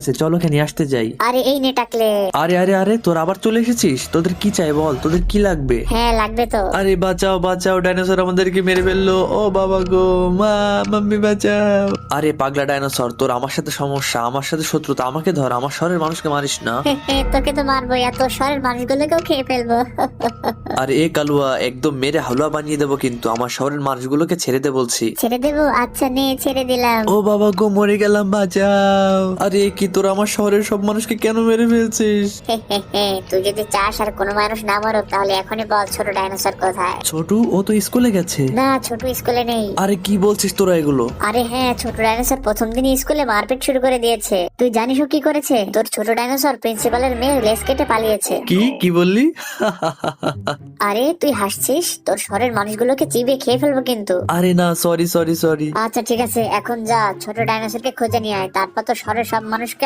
আছে, চল ওকে আসতে যাই। আরে এই নে টাকলে আরে আরে আরে তোর আবার চলে এসেছিস? তোদের কি চাই বল? তোদের কি লাগবে? হ্যাঁ লাগবে তো। আরে বাঁচাও বাঁচাও ডাইনোসর আমাদেরকে মেরে ফেলল। ও বাবা গো মা মাম্মি বাঁচাও। আরে পাগলা ডাইনোসর তোর আমার সাথে সমস্যা আমার সাথে শত্রুতা আমাকে ধর আমার শহরের মানুষকে মারিস না। তোকে তো মারবো এত শহরের মানুষগুলোকেও খেয়ে ফেলব। আরে এ কালুয়া একদম মেরে হালুয়া বানিয়ে দেবো কিন্তু আমার শহরের মানুষগুলোকে ছেড়ে দে বলছি। ছেড়ে দেবো? আচ্ছা নে ছেড়ে দিলাম। ও বাবা গো মরে গেলাম বাঁচাও। আরে কি তোর আমার শহরের সব মানুষকে কেন মেরে ফেলছিস? তুই যদি চাস আর কোনো মানুষ না মারুক তাহলে এখনই বল ছোট ডাইনোসর কোথায়? ছোটু ও তো স্কুলে গেছে। না ছোট স্কুলে নেই। আরে কি বলছিস তোরা এগুলো? আরে হ্যাঁ ছোট ডাইনোসর প্রথম দিনই স্কুলে মারপিট শুরু করে দিয়েছে। তুই জানিস ও কি করেছে? তোর ছোট ডাইনোসর প্রিন্সিপালের মেয়ে লেস কেটে পালিয়েছে। কি? কি বললি? আরে তুই হাসছিস? তোর শহরের মানুষগুলোকে চিবিয়ে খেয়ে ফেলব কিন্তু। আরে না সরি সরি সরি আচ্ছা ঠিক আছে এখন যা। ছোট ডাইনোসরকে খুঁজে নিয়ে আয়। তারপর তো শহরের সব মানুষকে